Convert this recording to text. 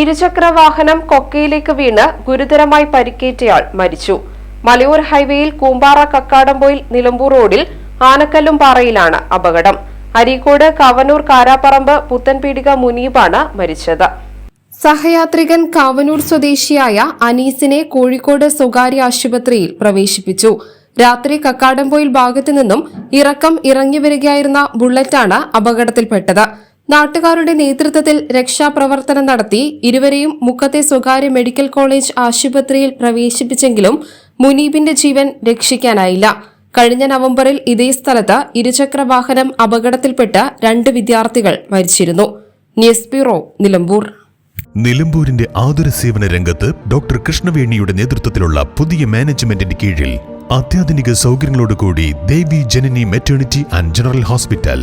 ഇരുചക്ര വാഹനം കൊക്കയിലേക്ക് വീണ് ഗുരുതരമായി പരിക്കേറ്റയാൾ മരിച്ചു. മലയൂർ ഹൈവേയിൽ കൂമ്പാറ കക്കാടംപോയിൽ നിലമ്പൂർ റോഡിൽ ആനക്കല്ലും പാറയിലാണ് അപകടം. അരീക്കോട് കവനൂർ കാരാപ്പറമ്പ് പുത്തൻപീടിക മുനീബാണ് മരിച്ചത്. സഹയാത്രികൻ കാവനൂർ സ്വദേശിയായ അനീസിനെ കോഴിക്കോട് സ്വകാര്യ ആശുപത്രിയിൽ പ്രവേശിപ്പിച്ചു. രാത്രി കക്കാടംപോയിൽ ഭാഗത്തു നിന്നും ഇറക്കം ഇറങ്ങി വരികയായിരുന്ന ബുള്ളറ്റാണ് അപകടത്തിൽപ്പെട്ടത്. നാട്ടുകാരുടെ നേതൃത്വത്തിൽ രക്ഷാപ്രവർത്തനം നടത്തി ഇരുവരെയും മുക്കത്തെ സ്വകാര്യ മെഡിക്കൽ കോളേജ് ആശുപത്രിയിൽ പ്രവേശിപ്പിച്ചെങ്കിലും മുനീബിന്റെ ജീവൻ രക്ഷിക്കാനായില്ല. കഴിഞ്ഞ നവംബറിൽ ഇതേ സ്ഥലത്ത് ഇരുചക്ര വാഹനം അപകടത്തിൽപ്പെട്ട രണ്ട് വിദ്യാർത്ഥികൾ മരിച്ചിരുന്നു. News bureau Nilambur. നിലമ്പൂരിന്റെ ആതുര സേവന രംഗത്ത് ഡോക്ടർ കൃഷ്ണവേണിയുടെ നേതൃത്വത്തിലുള്ള പുതിയ മാനേജ്മെന്റിന്റെ കീഴിൽ അത്യാധുനിക സൗകര്യങ്ങളോടുകൂടി Devi Janani maternity and general hospital